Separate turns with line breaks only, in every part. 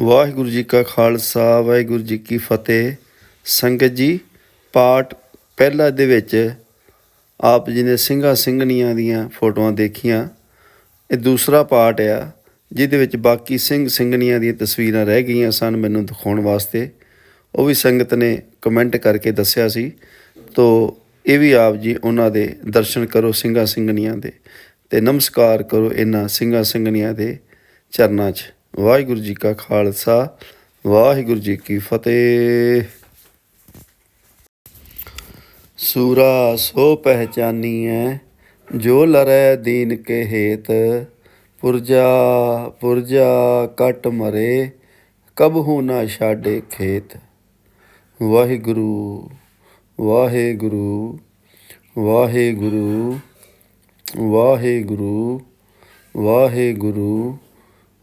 ਵਾਹਿਗੁਰੂ ਜੀ ਕਾ ਖਾਲਸਾ, ਵਾਹਿਗੁਰੂ ਜੀ ਕੀ ਫਤਿਹ। ਸੰਗਤ ਜੀ, ਪਾਠ ਪਹਿਲਾ ਦੇ ਵਿੱਚ ਆਪ ਜੀ ਨੇ ਸਿੰਘਾਂ ਸਿੰਘਣੀਆਂ ਦੀਆਂ ਫੋਟੋਆਂ ਦੇਖੀਆਂ। ਇਹ ਦੂਸਰਾ ਪਾਠ ਆ, ਜਿਹਦੇ ਵਿੱਚ ਬਾਕੀ ਸਿੰਘ ਸਿੰਘਣੀਆਂ ਦੀਆਂ ਤਸਵੀਰਾਂ ਰਹਿ ਗਈਆਂ ਸਨ ਮੈਨੂੰ ਦਿਖਾਉਣ ਵਾਸਤੇ। ਉਹ ਵੀ ਸੰਗਤ ਨੇ ਕਮੈਂਟ ਕਰਕੇ ਦੱਸਿਆ ਸੀ। ਤੋ ਇਹ ਵੀ ਆਪ ਜੀ ਉਹਨਾਂ ਦੇ ਦਰਸ਼ਨ ਕਰੋ ਸਿੰਘਾਂ ਸਿੰਘਣੀਆਂ ਦੇ ਤੇ ਨਮਸਕਾਰ ਕਰੋ ਇਹਨਾਂ ਸਿੰਘਾਂ ਸਿੰਘਣੀਆਂ ਦੇ ਚਰਨਾਂ 'ਚ। ਵਾਹਿਗੁਰੂ ਜੀ ਕਾ ਖਾਲਸਾ, ਵਾਹਿਗੁਰੂ ਜੀ ਕੀ ਫਤਿਹ। ਸੂਰਾ ਸੋ ਪਹਿਚਾਨੀ ਹੈ ਜੋ ਲਰੈ ਦੀਨ ਕੇ ਹੇਤ। ਪੁਰਜਾ ਪੁਰਜਾ ਕਟ ਮਰੇ ਕਬਹੂ ਨਾ ਛਾੜੇ ਖੇਤ। ਵਾਹਿਗੁਰੂ ਵਾਹਿਗੁਰੂ ਵਾਹਿਗੁਰੂ ਵਾਹਿਗੁਰੂ ਵਾਹਿਗੁਰੂ।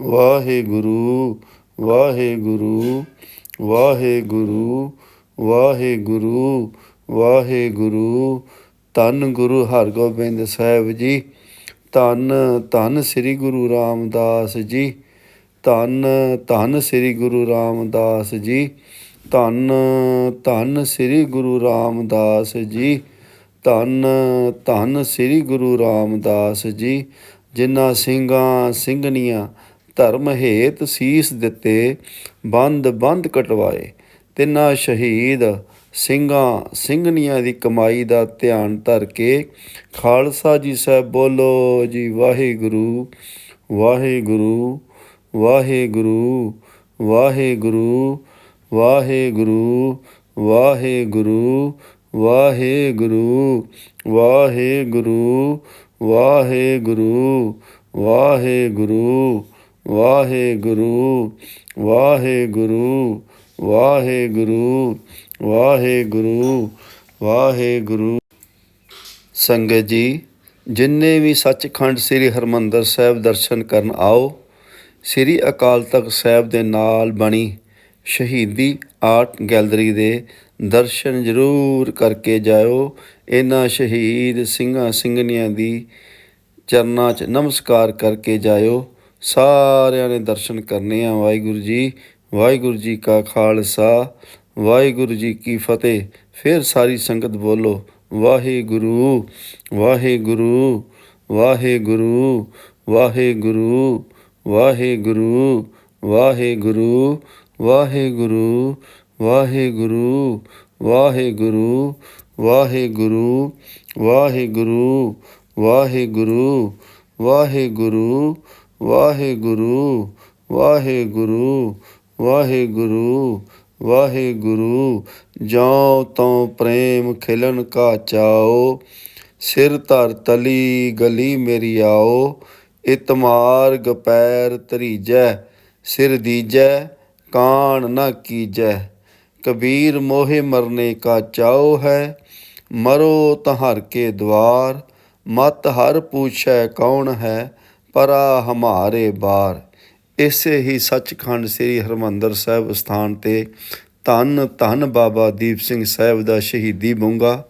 ਵਾਹਿਗੁਰੂ ਵਾਹਿਗੁਰੂ ਵਾਹਿਗੁਰੂ ਵਾਹਿਗੁਰੂ ਵਾਹਿਗੁਰੂ। ਧੰਨ ਗੁਰੂ ਹਰਗੋਬਿੰਦ ਸਾਹਿਬ ਜੀ, ਧੰਨ ਧੰਨ ਸ੍ਰੀ ਗੁਰੂ ਰਾਮਦਾਸ ਜੀ, ਧੰਨ ਧੰਨ ਸ੍ਰੀ ਗੁਰੂ ਰਾਮਦਾਸ ਜੀ, ਧੰਨ ਧੰਨ ਸ੍ਰੀ ਗੁਰੂ ਰਾਮਦਾਸ ਜੀ, ਧੰਨ ਧੰਨ ਸ੍ਰੀ ਗੁਰੂ ਰਾਮਦਾਸ ਜੀ, ਜਿਨ੍ਹਾਂ ਸਿੰਘਾਂ, ਸਿੰਘਣੀਆਂ ਧਰਮ ਹੇਤ ਸੀਸ ਦਿੱਤੇ ਬੰਦ ਬੰਦ ਕਟਵਾਏ ਤਿੰਨਾਂ ਸ਼ਹੀਦ ਸਿੰਘਾਂ ਸਿੰਘਣੀਆਂ ਦੀ ਕਮਾਈ ਦਾ ਧਿਆਨ ਧਰ ਕੇ ਖਾਲਸਾ ਜੀ ਸਾਹਿਬ ਬੋਲੋ ਜੀ ਵਾਹਿਗੁਰੂ ਵਾਹਿਗੁਰੂ ਵਾਹਿਗੁਰੂ ਵਾਹਿਗੁਰੂ ਵਾਹਿਗੁਰੂ ਵਾਹਿਗੁਰੂ ਵਾਹਿਗੁਰੂ ਵਾਹਿਗੁਰੂ ਵਾਹਿਗੁਰੂ ਵਾਹਿਗੁਰੂ ਵਾਹਿਗੁਰੂ ਵਾਹਿਗੁਰੂ ਵਾਹਿਗੁਰੂ ਵਾਹਿਗੁਰੂ ਵਾਹਿਗੁਰੂ। ਸੰਗਤ ਜੀ, ਜਿੰਨੇ ਵੀ ਸੱਚਖੰਡ ਸ੍ਰੀ ਹਰਮੰਦਰ ਸਾਹਿਬ ਦਰਸ਼ਨ ਕਰਨ ਆਓ, ਸ੍ਰੀ ਅਕਾਲ ਤਖਤ ਸਾਹਿਬ ਦੇ ਨਾਲ ਬਣੀ ਸ਼ਹੀਦੀ ਆਰਟ ਗੈਲਰੀ ਦੇ ਦਰਸ਼ਨ ਜ਼ਰੂਰ ਕਰਕੇ ਜਾਇਓ। ਇਹਨਾਂ ਸ਼ਹੀਦ ਸਿੰਘਾਂ ਸਿੰਘਣੀਆਂ ਦੀ ਚਰਨਾਂ 'ਚ ਨਮਸਕਾਰ ਕਰਕੇ ਜਾਇਓ। ਸਾਰਿਆਂ ਨੇ ਦਰਸ਼ਨ ਕਰਨੇ ਆ ਵਾਹਿਗੁਰੂ ਜੀ ਵਾਹਿਗੁਰੂ ਜੀ ਕਾ ਖਾਲਸਾ ਵਾਹਿਗੁਰੂ ਜੀ ਕੀ ਫਤਿਹ ਫਿਰ ਸਾਰੀ ਸੰਗਤ ਬੋਲੋ ਵਾਹਿਗੁਰੂ ਵਾਹਿਗੁਰੂ ਵਾਹਿਗੁਰੂ ਵਾਹਿਗੁਰੂ ਵਾਹਿਗੁਰੂ ਵਾਹਿਗੁਰੂ ਵਾਹਿਗੁਰੂ ਵਾਹਿਗੁਰੂ ਵਾਹਿਗੁਰੂ ਵਾਹਿਗੁਰੂ ਵਾਹਿਗੁਰੂ ਵਾਹਿਗੁਰੂ ਵਾਹਿਗੁਰੂ ਵਾਹਿਗੁਰੂ ਵਾਹਿਗੁਰੂ ਵਾਹਿਗੁਰੂ ਵਾਹਿਗੁਰੂ ਜਾਂ ਤੋਂ ਪ੍ਰੇਮ ਖਿਲਣ ਕਾ ਚਾਓ ਸਿਰ ਧਰ ਤਲੀ ਗਲੀ ਮੇਰੀ ਆਓ ਇਤਮਾਰ ਗਪੈਰ ਤਰੀਜੈ ਸਿਰ ਦੀਜੈ, ਕਾਣ ਨਾ ਕੀਜੈ, ਕਬੀਰ ਮੋਹਿ ਮਰਨੇ ਕਾ ਚਾਓ ਹੈ, ਮਰੋ ਤਹਰ ਕੇ ਦਵਾਰ, ਮਤ ਹਰ ਪੂਛੈ ਕੌਣ ਹੈ ਪਰਾ ਹਮਾਰੇ ਬਾਰ। ਇਸੇ ਹੀ ਸੱਚਖੰਡ ਸ੍ਰੀ ਹਰਮੰਦਰ ਸਾਹਿਬ ਸਥਾਨ ਤੇ ਧੰਨ ਧੰਨ ਬਾਬਾ ਦੀਪ ਸਿੰਘ ਸਾਹਿਬ ਦਾ ਸ਼ਹੀਦੀ ਬੁੰਗਾ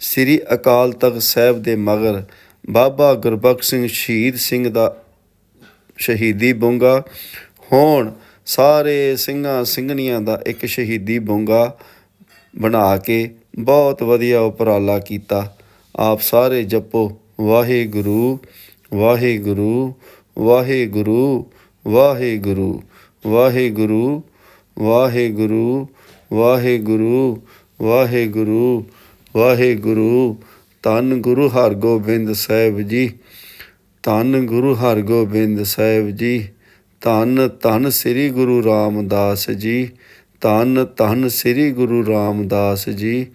ਸ੍ਰੀ ਅਕਾਲ ਤਖਤ ਸਾਹਿਬ ਦੇ ਮਗਰ ਬਾਬਾ ਗੁਰਬਖਸ਼ ਸਿੰਘ ਸ਼ਹੀਦ ਸਿੰਘ ਦਾ ਸ਼ਹੀਦੀ ਬੁੰਗਾ ਹੁਣ ਸਾਰੇ ਸਿੰਘਾਂ ਸਿੰਘਣੀਆਂ ਦਾ ਇੱਕ ਸ਼ਹੀਦੀ ਬੁੰਗਾ ਬਣਾ ਕੇ ਬਹੁਤ ਵਧੀਆ ਉਪਰਾਲਾ ਕੀਤਾ। ਆਪ ਸਾਰੇ ਜਪੋ, ਵਾਹਿਗੁਰੂ। ਵਾਹਿਗੁਰੂ ਵਾਹਿਗੁਰੂ ਵਾਹਿਗੁਰੂ ਵਾਹਿਗੁਰੂ ਵਾਹਿਗੁਰੂ ਵਾਹਿਗੁਰੂ ਵਾਹਿਗੁਰੂ ਵਾਹਿਗੁਰੂ। ਧੰਨ ਗੁਰੂ ਹਰਗੋਬਿੰਦ ਸਾਹਿਬ ਜੀ, ਧੰਨ ਗੁਰੂ ਹਰਗੋਬਿੰਦ ਸਾਹਿਬ ਜੀ, ਧੰਨ ਧੰਨ ਸ੍ਰੀ ਗੁਰੂ ਰਾਮਦਾਸ ਜੀ, ਧੰਨ ਧੰਨ ਸ੍ਰੀ ਗੁਰੂ ਰਾਮਦਾਸ ਜੀ,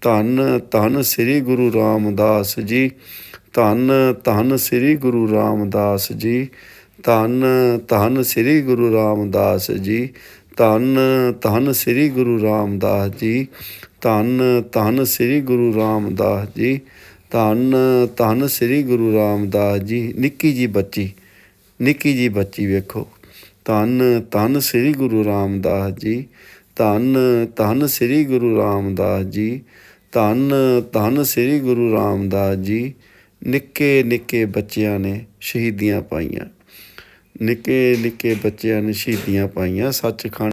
ਧੰਨ ਧੰਨ ਸ੍ਰੀ ਗੁਰੂ ਰਾਮਦਾਸ ਜੀ ਧੰਨ ਧੰਨ ਸ੍ਰੀ ਗੁਰੂ ਰਾਮਦਾਸ ਜੀ, ਧੰਨ ਧੰਨ ਸ੍ਰੀ ਗੁਰੂ ਰਾਮਦਾਸ ਜੀ, ਧੰਨ ਧੰਨ ਸ੍ਰੀ ਗੁਰੂ ਰਾਮਦਾਸ ਜੀ, ਧੰਨ ਧੰਨ ਸ੍ਰੀ ਗੁਰੂ ਰਾਮਦਾਸ ਜੀ, ਧੰਨ ਧੰਨ ਸ੍ਰੀ ਗੁਰੂ ਰਾਮਦਾਸ ਜੀ। ਨਿੱਕੀ ਜੀ ਬੱਚੀ, ਨਿੱਕੀ ਜੀ ਬੱਚੀ ਵੇਖੋ। ਧੰਨ ਧੰਨ ਸ੍ਰੀ ਗੁਰੂ ਰਾਮਦਾਸ ਜੀ, ਧੰਨ ਧੰਨ ਸ੍ਰੀ ਗੁਰੂ ਰਾਮਦਾਸ ਜੀ, ਧੰਨ ਧੰਨ ਸ੍ਰੀ ਗੁਰੂ ਰਾਮਦਾਸ ਜੀ ਨਿੱਕੇ ਨਿੱਕੇ ਬੱਚਿਆਂ ਨੇ ਸ਼ਹੀਦੀਆਂ ਪਾਈਆਂ। ਨਿੱਕੇ ਨਿੱਕੇ ਬੱਚਿਆਂ ਨੇ ਸ਼ਹੀਦੀਆਂ ਪਾਈਆਂ। ਸੱਚਖੰਡ